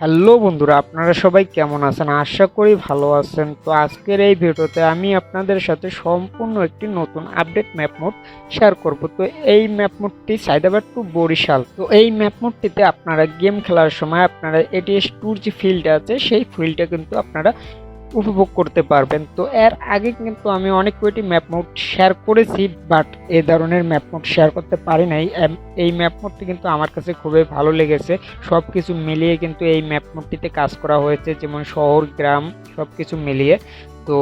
Hello বন্ধুরা, আপনারা সবাই কেমন আছেন? আশা করি ভালো আছেন। তো আজকের এই ভিডিওতে আমি আপনাদের সাথে সম্পূর্ণ একটি নতুন আপডেট ম্যাপ মোড শেয়ার করব। তো এই ম্যাপ মোডটি সাইদাবাদ টু বরিশাল। তো এই ম্যাপ মোডটিতে আপনারা গেম খেলার সময় আপনারা এটিএস টুর যে ফিল্ড আছে, সেই ফিল্ডটা কিন্তু আপনারা উপভোগ করতে পারবেন। তো এর আগে কিন্তু আমি অনেক কয়টি ম্যাপ মোড শেয়ার করেছি বাট এ ধরনের ম্যাপ মোড শেয়ার করতে পারি নাই। এই ম্যাপ মোডটি কিন্তু আমার কাছে খুবই ভালো লেগেছে। সব কিছু মিলিয়ে কিন্তু এই ম্যাপ মোডটিতে কাজ করা হয়েছে, যেমন শহর, গ্রাম সব কিছু মিলিয়ে। তো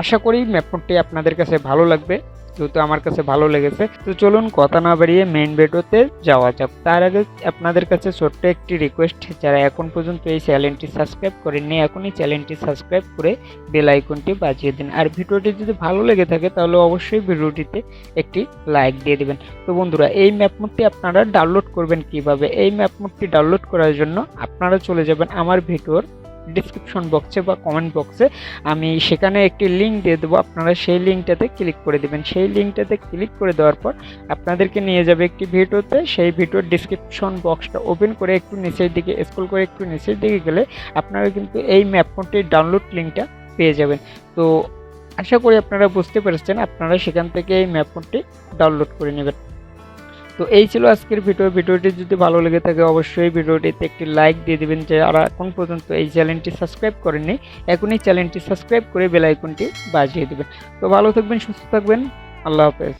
আশা করি ম্যাপ মোডটি আপনাদের কাছে ভালো লাগবে। যেহেতু আমার কাছে ভালো লেগেছে, তো চলুন কথা না বাড়িয়ে মেইন ভিডিওতে যাওয়া যাক। তার আগে আপনাদের কাছে ছোট্ট একটি রিকোয়েস্ট যারা এখন পর্যন্ত এই চ্যানেলটি সাবস্ক্রাইব করেননি, এখনই চ্যানেলটি সাবস্ক্রাইব করে বেল আইকনটি বাজিয়ে দিন। আর ভিডিওটি যদি ভালো লেগে থাকে, তাহলে অবশ্যই ভিডিওটিতে একটি লাইক দিয়ে দেবেন। তো বন্ধুরা, এই ম্যাপ মোডটি আপনারা ডাউনলোড করবেন কীভাবে? এই ম্যাপ মোডটি ডাউনলোড করার জন্য আপনারা চলে যাবেন আমার ভিডিওর ডিসক্রিপশন বক্সে বা কমেন্ট বক্সে আমি সেখানে একটি লিঙ্ক দিয়ে দেবো। আপনারা সেই লিঙ্কটাতে ক্লিক করে দেবেন। সেই লিঙ্কটাতে ক্লিক করে দেওয়ার পর আপনাদেরকে নিয়ে যাবে একটি ভিডিওতে। সেই ভিডিওর ডিসক্রিপশন বক্সটা ওপেন করে একটু নিচের দিকে স্ক্রল করে একটু নিচের দিকে গেলে আপনারা কিন্তু এই ম্যাপ মোডটির ডাউনলোড লিঙ্কটা পেয়ে যাবেন। তো আশা করি আপনারা বুঝতে পেরেছেন। আপনারা সেখান থেকে এই ম্যাপ মোডটি ডাউনলোড করে নেবেন। তো এই ছিল আজকের ভিডিও। ভিডিওটি যদি ভালো লেগে থাকে, অবশ্যই ভিডিওটিতে একটি লাইক দিয়ে দেবেন। যারা এখন পর্যন্ত এই চ্যানেলটি সাবস্ক্রাইব করেননি, এখনই চ্যানেলটি সাবস্ক্রাইব করে বেলাইকনটি বাজিয়ে দেবেন। তো ভালো থাকবেন, সুস্থ থাকবেন। আল্লাহ হাফেজ।